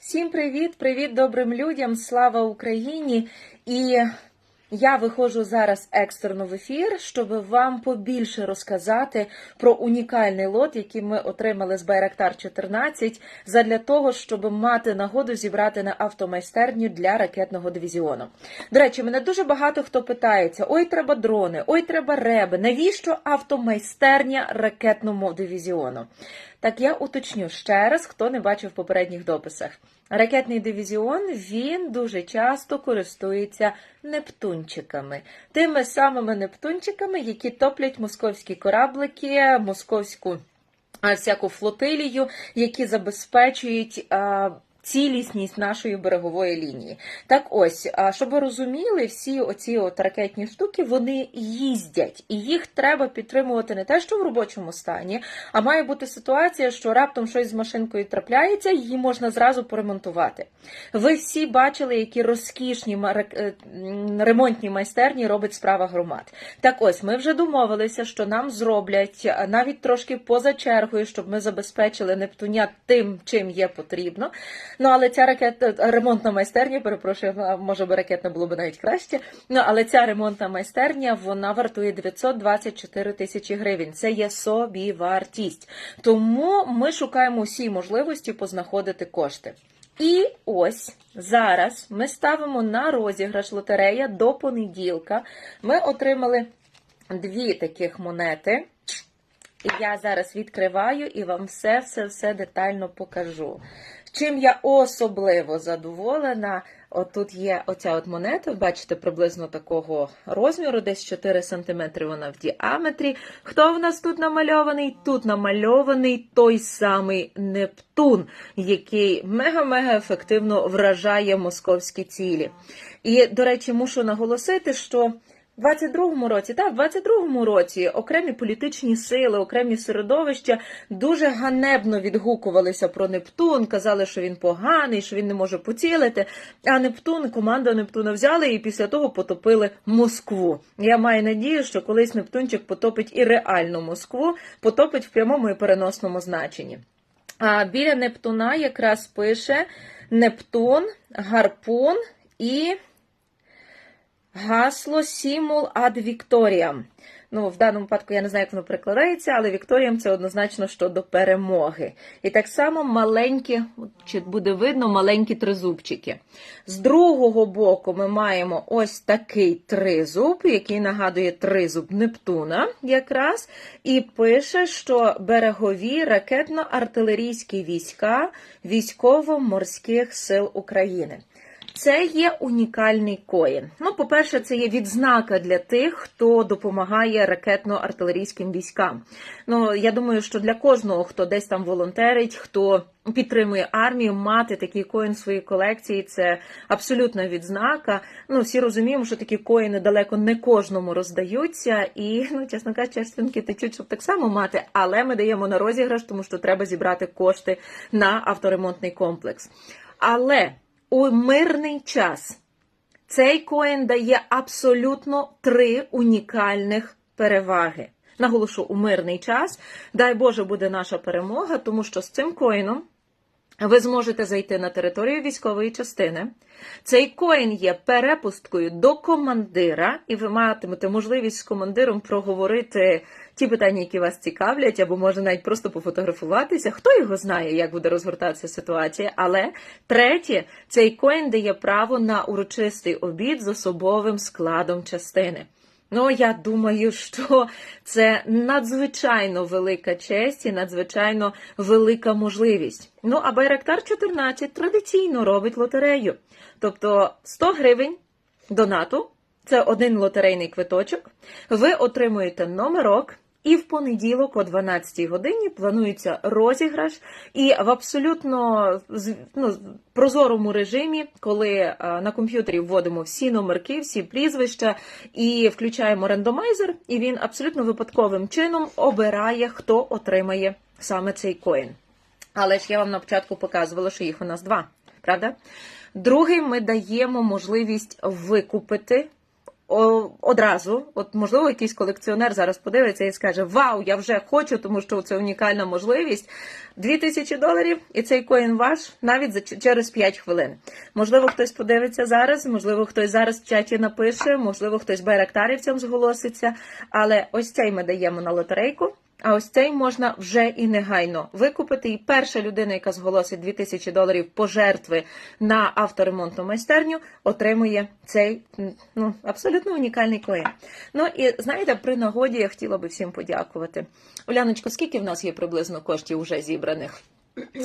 Всім привіт, привіт добрим людям, слава Україні! І я виходжу зараз екстерно в ефір, щоб вам побільше розказати про унікальний лот, який ми отримали з Байрактар 14, задля того, щоб мати нагоду зібрати на автомайстерню для ракетного дивізіону. До речі, мене дуже багато хто питається: ой, треба дрони, ой, треба реби. Навіщо автомайстерня ракетному дивізіону? Так я уточню ще раз, хто не бачив в попередніх дописах. Ракетний дивізіон він дуже часто користується нептунчиками, тими самими нептунчиками, які топлять московські кораблики, московську всяку флотилію, які забезпечують. Цілісність нашої берегової лінії. Так ось, а, щоб ви розуміли, всі оці от ракетні штуки вони їздять, і їх треба підтримувати не те, що в робочому стані, а має бути ситуація, що раптом щось з машинкою трапляється, її можна зразу поремонтувати. Ви всі бачили, які розкішні е, ремонтні майстерні робить справа громад. Так ось, ми вже домовилися, що нам зроблять навіть трошки поза чергою, щоб ми забезпечили Нептуня тим, чим є потрібно. Ну, але ця ракета, ремонтна майстерня, перепрошую, може би ракетна було б навіть краще. Ну, але ця ремонтна майстерня вона вартує 924 тисячі гривень. Це є собі вартість. Тому ми шукаємо усі можливості познаходити кошти. І ось зараз ми ставимо на розіграш лотерея до понеділка. Ми отримали дві таких монети. Я зараз відкриваю і вам все, все, все детально покажу. Чим я особливо задоволена, отут є оця от монета, бачите, приблизно такого розміру, десь 4 см вона в діаметрі. Хто в нас тут намальований? Тут намальований той самий Нептун, який мега-мега ефективно вражає московські цілі. І, до речі, мушу наголосити, що. В 22-му році, так, в 22-му році окремі політичні сили, окремі середовища дуже ганебно відгукувалися про Нептун, казали, що він поганий, що він не може поцілити. А Нептун, команда Нептуна взяли і після того потопили Москву. Я маю надію, що колись Нептунчик потопить і реальну Москву, потопить в прямому і переносному значенні. А біля Нептуна якраз пише Нептун, гарпун і. Гасло Сімул ад Вікторіям. Ну, в даному випадку я не знаю, як воно перекладається, але Вікторіям це однозначно щодо перемоги. І так само маленькі, чи буде видно, маленькі тризубчики. З другого боку ми маємо ось такий тризуб, який нагадує тризуб Нептуна якраз, і пише, що берегові ракетно-артилерійські війська військово-морських сил України. Це є унікальний коїн. Ну, по-перше, це є відзнака для тих, хто допомагає ракетно-артилерійським військам. Ну, я думаю, що для кожного, хто десь там волонтерить, хто підтримує армію, мати такий коін в своїй колекції це абсолютна відзнака. Ну, всі розуміємо, що такі коїни далеко не кожному роздаються, і, ну, чесно кажучи, черствинки течуть, щоб так само мати. Але ми даємо на розіграш, тому що треба зібрати кошти на авторемонтний комплекс. Але у мирний час цей коін дає абсолютно три унікальних переваги. Наголошу, у мирний час. Дай Боже буде наша перемога, тому що з цим коїном ви зможете зайти на територію військової частини. Цей коін є перепусткою до командира, і ви матимете можливість з командиром проговорити ті питання, які вас цікавлять, або може навіть просто пофотографуватися. Хто його знає, як буде розгортатися ситуація. Але третє, цей коін дає право на урочистий обід з особовим складом частини. Ну, я думаю, що це надзвичайно велика честь і надзвичайно велика можливість. Ну, а Байрактар 14 традиційно робить лотерею. Тобто 100 гривень донату, це один лотерейний квиточок. Ви отримуєте номерок. І в понеділок о 12-й годині планується розіграш, і в абсолютно ну, прозорому режимі, коли е, на комп'ютері вводимо всі номерки, всі прізвища і включаємо рандомайзер, і він абсолютно випадковим чином обирає, хто отримає саме цей коін. Але ж я вам на початку показувала, що їх у нас два, правда? Другий ми даємо можливість викупити одразу, от можливо, якийсь колекціонер зараз подивиться і скаже: Вау, я вже хочу, тому що це унікальна можливість. 2000 доларів, і цей коін ваш навіть за через 5 хвилин. Можливо, хтось подивиться зараз, можливо, хтось зараз в чаті напише, можливо, хтось байрактарівцям зголоситься. Але ось цей ми даємо на лотерейку. А ось цей можна вже і негайно викупити. І перша людина, яка зголосить 2000 доларів пожертви на авторемонтну майстерню, отримує цей ну, абсолютно унікальний коін. Ну і знаєте, при нагоді я хотіла би всім подякувати. Уляночко, скільки в нас є приблизно коштів вже зібраних?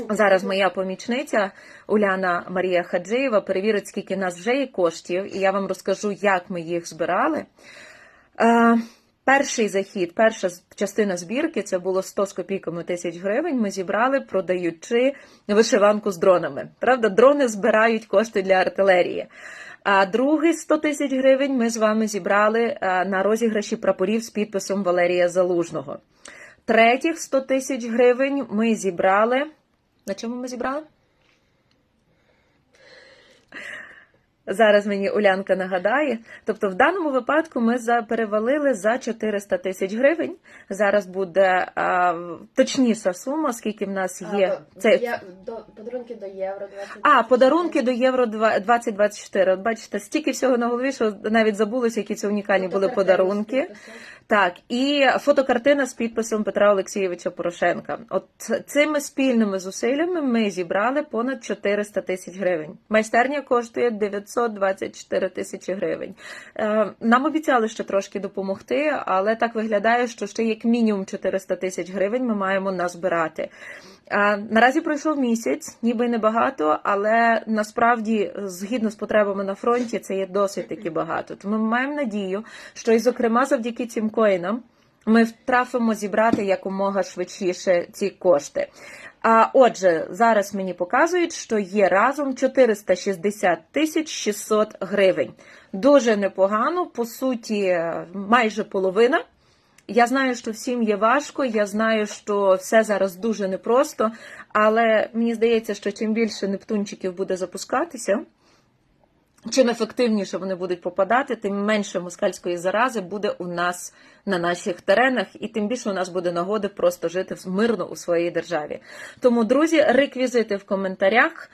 Зараз моя помічниця Уляна Марія Хаджиєва перевірить, скільки в нас вже є коштів, і я вам розкажу, як ми їх збирали. Перший захід, перша частина збірки це було 100 з копійками тисяч гривень. Ми зібрали, продаючи вишиванку з дронами. Правда, дрони збирають кошти для артилерії. А другий 100 тисяч гривень ми з вами зібрали на розіграші прапорів з підписом Валерія Залужного. Третіх 100 тисяч гривень ми зібрали. На чому ми зібрали? Зараз мені Улянка нагадає. Тобто, в даному випадку ми перевалили за 400 тисяч гривень. Зараз буде а, точніша сума, скільки в нас є. А, Це є, до, подарунки до євро 2024. а подарунки до євро 2024. От бачите, стільки всього на голові, що навіть забулося, які ці унікальні були подарунки. Так, і фотокартина з підписом Петра Олексійовича Порошенка. От цими спільними зусиллями ми зібрали понад 400 тисяч гривень. Майстерня коштує 924 тисячі гривень. Е, Нам обіцяли ще трошки допомогти, але так виглядає, що ще як мінімум 400 тисяч гривень ми маємо назбирати. Наразі пройшов місяць, ніби небагато, але насправді, згідно з потребами на фронті, це є досить таки багато. Тому ми маємо надію, що і, зокрема, завдяки цим коїнам ми втрафимо зібрати якомога швидше ці кошти. А отже, зараз мені показують, що є разом 460 тисяч 600 гривень. Дуже непогано, по суті, майже половина. Я знаю, що всім є важко, я знаю, що все зараз дуже непросто, але мені здається, що чим більше нептунчиків буде запускатися, чим ефективніше вони будуть попадати, тим менше москальської зарази буде у нас на наших теренах, і тим більше у нас буде нагоди просто жити мирно у своїй державі. Тому, друзі, реквізити в коментарях.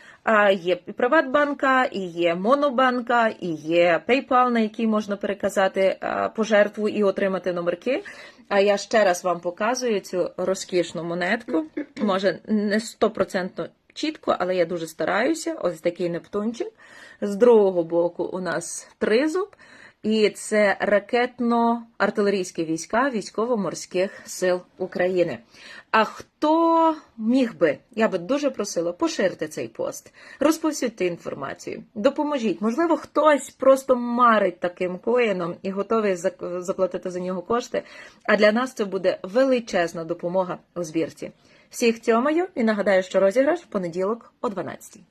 Є і Приватбанка, і є Монобанка, і є PayPal, на який можна переказати пожертву і отримати номерки. А я ще раз вам показую цю розкішну монетку. Може, не стопроцентно чітко, але я дуже стараюся. Ось такий нептунчик. З другого боку у нас тризуб. І це ракетно-артилерійські війська військово-морських сил України. А хто міг би, я би дуже просила, поширити цей пост, розповсюдьте інформацію, допоможіть. Можливо, хтось просто марить таким коїном і готовий заплатити за нього кошти. А для нас це буде величезна допомога у збірці. Всіх цьомаю і нагадаю, що розіграш в понеділок о 12